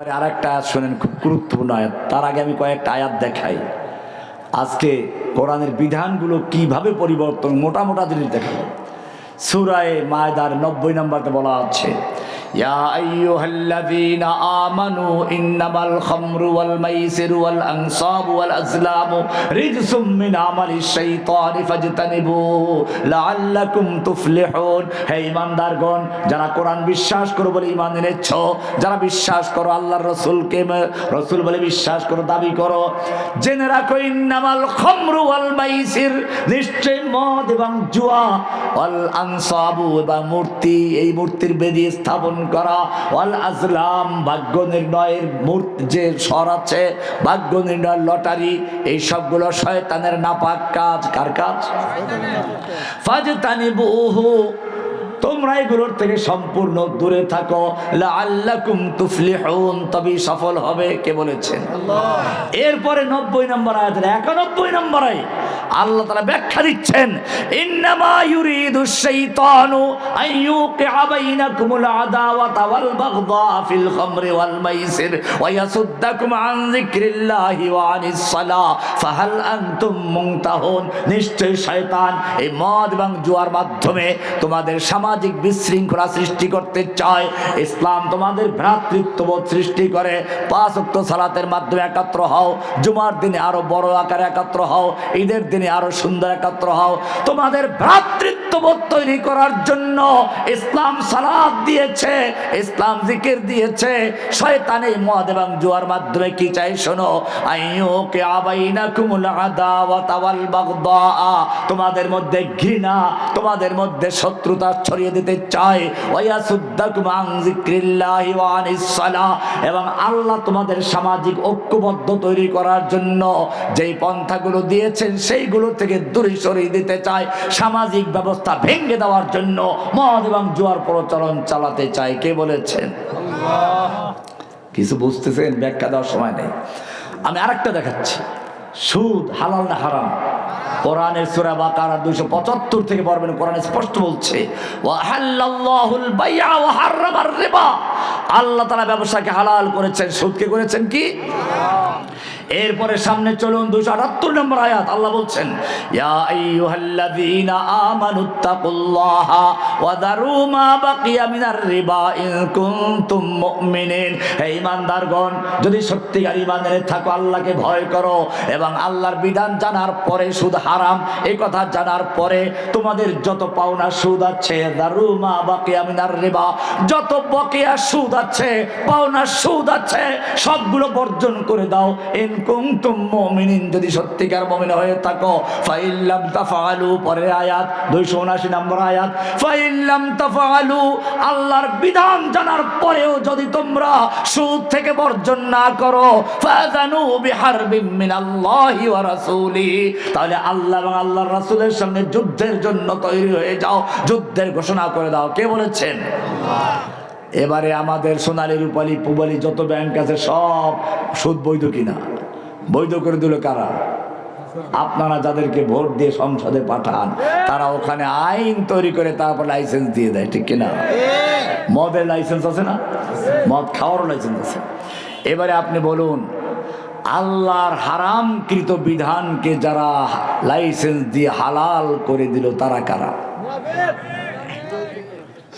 আর একটা আয়াত শোনেন, খুব গুরুত্বপূর্ণ আয়াত। তার আগে আমি কয়েকটা আয়াত দেখাই। আজকে কোরআনের বিধানগুলো কীভাবে পরিবর্তন, মোটা মোটা জিনিস দেখাবো। সুরায় মায়দার নব্বই নম্বরতে বলা আছে আইয়ুহাল্লাযীনা আমানু ইন্নামাল খামরু ওয়াল মাইসিরু ওয়াল আনসাবু ওয়াল আজলামু রিজসুম মিন আমালিশ শাইতানি ফাজতানিবু লাআল্লাকুম হে ঈমানদারগণ যারা কোরআন বিশ্বাস করো বলে ঈমান এনেছ, যারা বিশ্বাস করো আল্লাহর রাসূলকে, রাসূল বলে বিশ্বাস করো, দাবি করো। জেনে রাখো, ইন্নামাল খামরু ওয়াল মাইসির নিশ্চয় মদ এবং জুয়া, ওয়াল আনসাবু এবং মূর্তি, এই মূর্তির বেদি স্থাপন করা। ওয়াল আজলাম ভাগ্য নির্ণয়ের মূর্তি যে স্বর আছে ভাগ্য নির্ণয়ের লটারি এই সবগুলো শয়তানের নাপাক কাজ। কার কাজ? ফাজতানিবুহু তোমরা এগুলোর থেকে সম্পূর্ণ দূরে থাকো। লাআল্লাকুম তুফলিহুন তবে সফল হবে কে বলেছেন? এরপরে নব্বই নম্বর আয়াতের একানব্বই নম্বর আল্লাহ তারা ব্যাখ্যা দিচ্ছেন ইন্নামা ইউরিদু শাইতানু আন বাইনাকুমুল আদাওয়াতা ওয়াল বাগদা ফিল খামরি ওয়াল মাইসির ওয়া ইয়াসুদ্দাকুম আন যিকরিল্লাহি ওয়া আনিস সালাহ ফাহাল আনতুম মুনতাহুন। নিশ্চয় শয়তান এই মদ এবং জুয়ার মাধ্যমে তোমাদের সামাজিক বিশৃঙ্খলা সৃষ্টি করতে চায়। ইসলাম তোমাদের ভ্রাতৃত্ববোধ সৃষ্টি করে। পাঁচ উক্ত সালাতের মাধ্যমে একাত্র হও। জুমার দিনে আরও বড় আকারে একাত্র হও। ঈদের দিনে আরও সুন্দর একাত্র হও। তোমাদের ভ্রাতৃত্ববোধ তৈরি করার জন্য ইসলাম সালাদ দিয়েছে, ইসলাম জিকির দিয়েছে। শয়তান এই মদ এবং জুয়ার মাধ্যমে কি চাই শোনো? আইয়ুকে আবাইনা কুমুল আদাওয়াত ওয়াল বাগদা তোমাদের মধ্যে ঘৃণা, তোমাদের মধ্যে শত্রুতা ছড়িয়ে দিতে চায় ওয়াসুদ্দাকুম আন যিকরিল্লাহি ওয়া আনিস সালাহ। এবং আল্লাহ তোমাদের সামাজিক ঐক্যবদ্ধ তৈরি করার জন্য যেই পন্থাগুলো দিয়েছেন, সেইগুলো থেকে দূরে সরিয়ে দিতে চায় সামাজিক ব্যবস্থা ভেঙে দেওয়ার জন্য মদ এবং জুয়ার প্রচলন চালাতে চায়। কে বলেছেন? কিছু বুঝতেছেন? ব্যাখ্যা দেওয়ার সময় নেই। আমি আরেকটা দেখাচ্ছি। সুদ হালাল না হারাম? কোরআনের সূরা বাকারা 275 থেকে পড়বেন। কোরআন স্পষ্ট বলছে আল্লাহ তারা ব্যবসাকে হালাল করেছেন। সুদকে করেছেন কি? এরপরে সামনে চলুন দুশো আটাত্তর নম্বর আয়াত, আল্লাহ বলছেন মুমিনিন। যদি সত্যিকার এনে থাকো, আল্লাহকে ভয় করো এবং আল্লাহর বিধান জানার পরে সুদ হারাম এই কথা জানার পরে তোমাদের যত পাওনা সুদ আছে, দারু মা বাকিয়া মিনার রিবা, যত বকেয়া সুদ আছে, পাওনা সুদ আছে, সবগুলো বর্জন করে দাও। ইন যদি সত্যিকার হয়ে থাকো, ফাইল্লাম পরের আয়াত 279 নম্বর আয়াত, ফাইল্লাম আল্লাহর বিধান জানার পরেও যদি তোমরা সুদ থেকে বর্জন না করো তাহলে আল্লাহ এবং আল্লাহর রাসূলের সঙ্গে যুদ্ধের জন্য তৈরি হয়ে যাও, যুদ্ধের ঘোষণা করে দাও। কে বলেছেন? এবারে আমাদের সোনালী রূপালী, পুবালি যত ব্যাংক আছে সব সুদ বৈধ কিনা? বৈধ করে দিল কারা? আপনারা যাদেরকে ভোট দিয়ে সংসদে পাঠান, তারা ওখানে আইন তৈরি করে তারপর লাইসেন্স দিয়ে দেয়, ঠিক কিনা? মদের লাইসেন্স আছে না? মদ খাওয়ারও লাইসেন্স আছে। এবারে আপনি বলুন, আল্লাহর হারামকৃত বিধানকে যারা লাইসেন্স দিয়ে হালাল করে দিল, তারা কারা?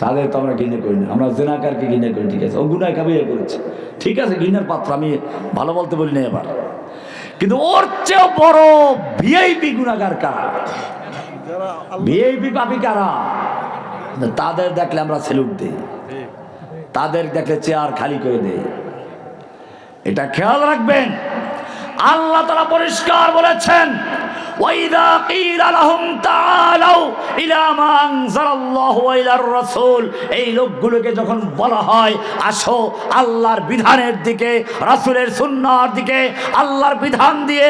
তাদের তো আমরা ঘৃণা করি না। আমরা জেনাকারকে ঘৃণা করি, ঠিক আছে? ও গুনায় কাবিয়ে করেছে ঠিক আছে, ঘৃণার পাত্র, আমি ভালো বলতে বলি না এবার। কিন্তু ওর চেয়েও বড় ভিআইপি গুণাগার কারা? ভিআইপি পাপি কারা? তাদের দেখলে আমরা সেলুট দিই। তাদের দেখলে চেয়ার খালি করে দেই। এটা খেয়াল রাখবেন। আল্লাহ তারা পরিষ্কার বলেছেন এই লোকগুলোকে যখন বলা হয়, আসো আল্লাহর বিধানের দিকে দিকে, আল্লাহর বিধান দিয়ে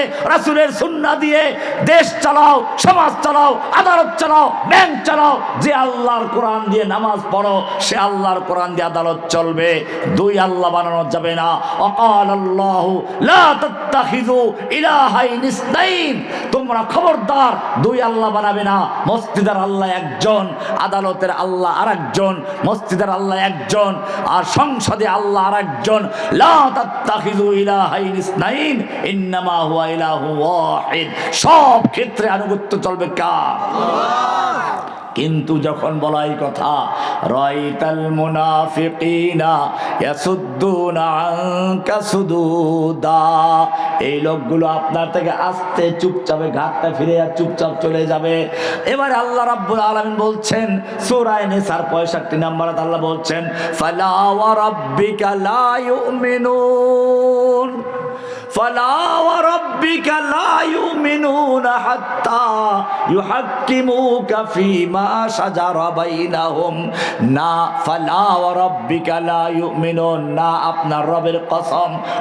দিয়ে দেশ চালাও, সমাজ চালাও, আদালত চালাও, ব্যাংক চালাও, যে আল্লাহর কোরআন দিয়ে নামাজ পড়ো, সে আল্লাহর কোরআন দিয়ে আদালত চলবে। দুই আল্লাহ বানানো যাবে না। অকাল আল্লাহ তোমরা তোমরা খবরদার, দুই আল্লাহ বানাবে না। মসজিদের আল্লাহ একজন, আদালতের আল্লাহ আর একজন মসজিদের আল্লাহ একজন, আর সংসদে আল্লাহ আর একজন সব ক্ষেত্রে আনুগত্য চলবে কার? কিন্তু যখন বলাই কথা রয়তাল মুনাফিকিনা ইয়াসুদ্দুনা আনকা সুদুদা এই লোকগুলো আপনার থেকে আস্তে চুপচাপে ঘাটটা ফিরে আর চুপচাপ চলে যাবে। এবার আল্লাহ রাব্বুল আলামিন বলছেন, সূরা নিসার 65 নম্বরে আল্লাহ বলছেন, ফালা ওয়া রাব্বিকা লা ইউমিনুন ফালা ওয়া রাব্বিকা লা হাত্তা না ফালা না আপনার রবের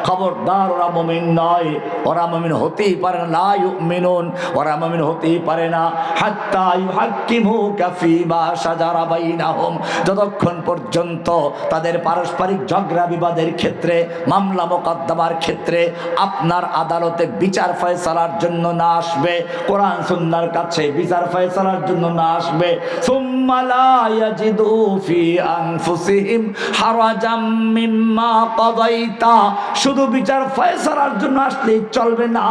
খবরদার ওরা নয়। ওরা হতেই পারে না। ওরা হতেই পারে না। হাত্তা যতক্ষণ পর্যন্ত তাদের পারস্পরিক ঝগড়া বিবাদের ক্ষেত্রে, মামলা মোকদ্দমার ক্ষেত্রে আপনার আদালতে বিচার ফয়সালার জন্য না আসবে কোরআন সুন্নার কাছে বিচার ফয়সালার জন্য না আসবে। শুধু বিচার ফয়সালার জন্য আসলেই চলবে না,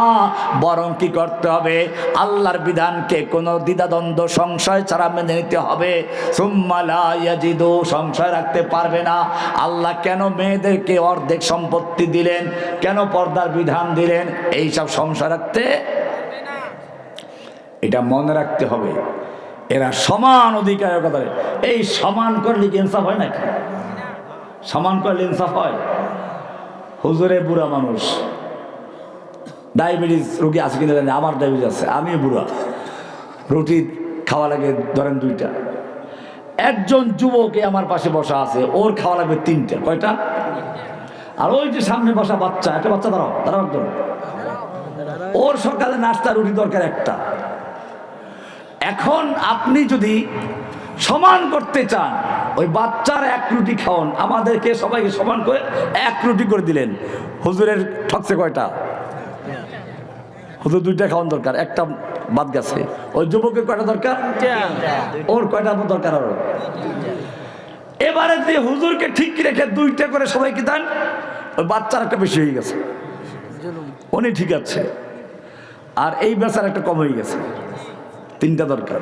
বরং কি করতে হবে? আল্লাহর বিধানকে কোনো দ্বিধাদ্বন্দ্ব, সংশয় ছাড়া মেনে নিতে হবে। সুম্মা লা ইয়াজিদু সংশয় রাখতে পারবে না। আল্লাহ কেন মেয়েদেরকে অর্ধেক সম্পত্তি দিলেন? কেন পর্দার বিধান দিলেন? এইসব সংশয় রাখতে এটা মনে রাখতে হবে। এরা সমান অধিকারের কথা এই সমান করলে ইনসাফ হয় নাকি? সমান করলে ইনসাফ হয়? হুজুরে বুড়া মানুষ। ডায়াবেটিস রোগী আছে কিনা জানি আমার ডায়াবেটিস আছে আমি বুড়া। রুটি খাওয়া লাগে, ধরেন দুইটা। একজন যুবকে আমার পাশে বসা আছে, ওর খাওয়া লাগবে তিনটা। কয়টা? আর ওই যে সামনে বসা বাচ্চা, একটা বাচ্চা দাঁড়াও দাঁড়াও একদম। ওর সকালে নাস্তা, রুটি দরকার একটা। এখন আপনি যদি সমান করতে চান ওই বাচ্চার এক রুটি খাওয়ান আমাদেরকে সবাইকে সমান করে এক রুটি করে দিলেন। হুজুরের ঠকছে কয়টা? হুজুর দুইটা খাওয়ান দরকার একটা বাদ গেছে। ওই যুবকের কয়টা দরকার? ওর কয়টা দরকার আরও এবারে যে হুজুরকে ঠিক রেখে দুইটা করে সবাইকে দেন? ওই বাচ্চার একটা বেশি হয়ে গেছে। উনি ঠিক আছে। আর এই বেচার একটা কম হয়ে গেছে। তিনটা দরকার।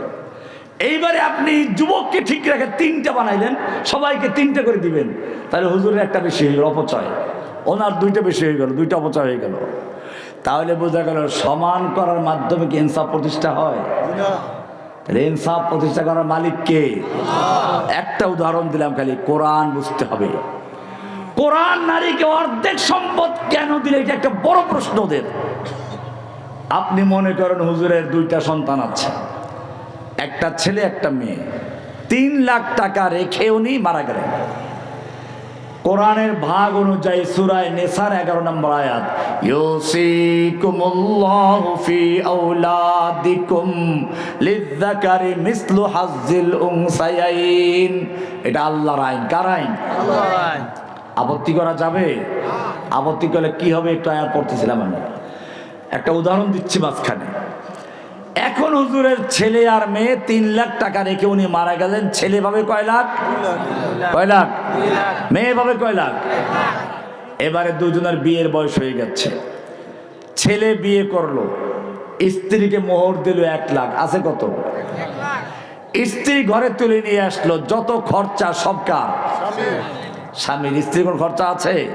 এইবারে আপনি যুবককে ঠিক রেখে তিনটা বানাইলেন, সবাইকে তিনটা করে দিবেন। তাহলে হুজুরের একটা বেশি হয়ে গেল অপচয়। ওনার দুইটা বেশি হয়ে গেল, দুইটা অপচয় হয়ে গেল। তাহলে বোঝা গেল সমান করার মাধ্যমে কি ইনসাফ প্রতিষ্ঠা হয়? তাহলে ইনসাফ প্রতিষ্ঠা করার মালিককে একটা উদাহরণ দিলাম খালি, কোরআন বুঝতে হবে। কোরআন নারীকে অর্ধেক সম্পদ কেন দিলে? এটা একটা বড় প্রশ্ন ওদের। আপনি মনে করেন হুজুরের দুইটা সন্তান আছে। একটা ছেলে একটা মেয়ে। তিন লাখ টাকা রেখে উনি মারা গেলেন। কোরআনের ভাগ অনুযায়ী সুরায় নেসার এগারো নম্বর আয়াত ইউসিকুমুল্লাহু ফি আওলাদিকুম মিসলু হাজ্জিল উনসায়াইন। এটা আল্লাহর আইন। কার আইন। আপত্তি করা যাবে? আপত্তি করলে কি হবে একটু আয়াত পড়তেছিলাম আমি। একটা উদাহরণ দিচ্ছি মাঝখানে। এখন হুজুরের ছেলে আর মেয়ে তিন লাখ টাকা রেখে উনি মারা গেলেন। ছেলে ভাবে কয় লাখ? কয় লাখ? মেয়ে ভাবে কয় লাখ? এবারে দুজনের বিয়ের বয়স হয়ে গেছে। ছেলে বিয়ে করল। স্ত্রীকে মোহর দিল এক লাখ। আছে কত? স্ত্রী ঘরে তুলে নিয়ে আসলো। যত খরচা সব কার? স্বামীর। স্ত্রী কোন খরচা আছে?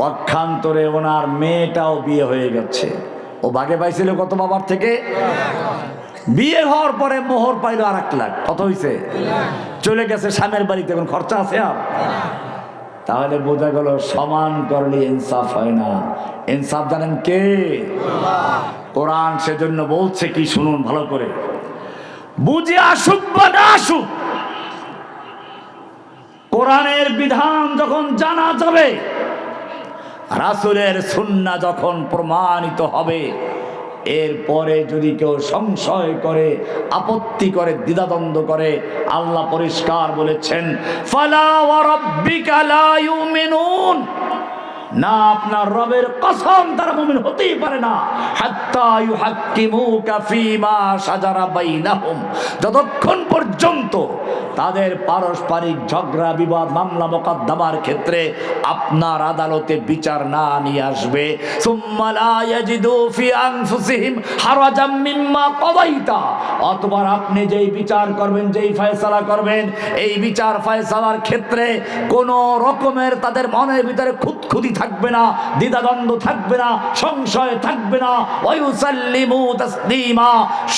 পক্ষান্তরে ওনার মেয়েটাও বিয়ে হয়ে গেছে। ও ভাগে পাইছিল কত বাবার থেকে? বিয়ে হওয়ার পরে মোহর পাইল আর এক লাখ। কত হয়েছে চলে গেছে স্বামীর বাড়িতে। এখন খরচা আছে আর। তাহলে বোঝা গেল সমান করলে ইনসাফ হয় না। ইনসাফ জানেন কে? কোরআন সেজন্য বলছে কি শুনুন ভালো করে। বুঝে আসুক বা না আসুক, কোরআনের বিধান যখন জানা যাবে রাসুলের সুন্না যখন প্রমাণিত হবে, এরপরে যদি কেউ সংশয় করে, আপত্তি করে, দ্বিধাদ্বন্দ্ব করে, আল্লাহ পরিষ্কার বলেছেন না, আপনার রবের কসম তারা মুমিন হতেই পারে না। যতক্ষণ পর্যন্ত তাদের পারস্পরিক ঝগড়া, বিবাদ, মামলা, মোকদ্দমার ক্ষেত্রে আপনার আদালতে বিচার না নিয়ে আসবে। অথবা আপনি যেই বিচার করবেন, যেই ফয়সালা করবেন, এই বিচার ফয়সালার ক্ষেত্রে কোনো রকমের তাদের মনের ভিতরে খুঁতখুঁতি থাকবে না, দ্বিধাদ্বন্দ্ব থাকবে না, সংশয় থাকবে না।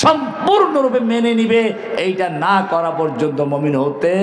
সম্পূর্ণরূপে মেনে নিবে। এইটা না করা পর্যন্ত মমিন হতে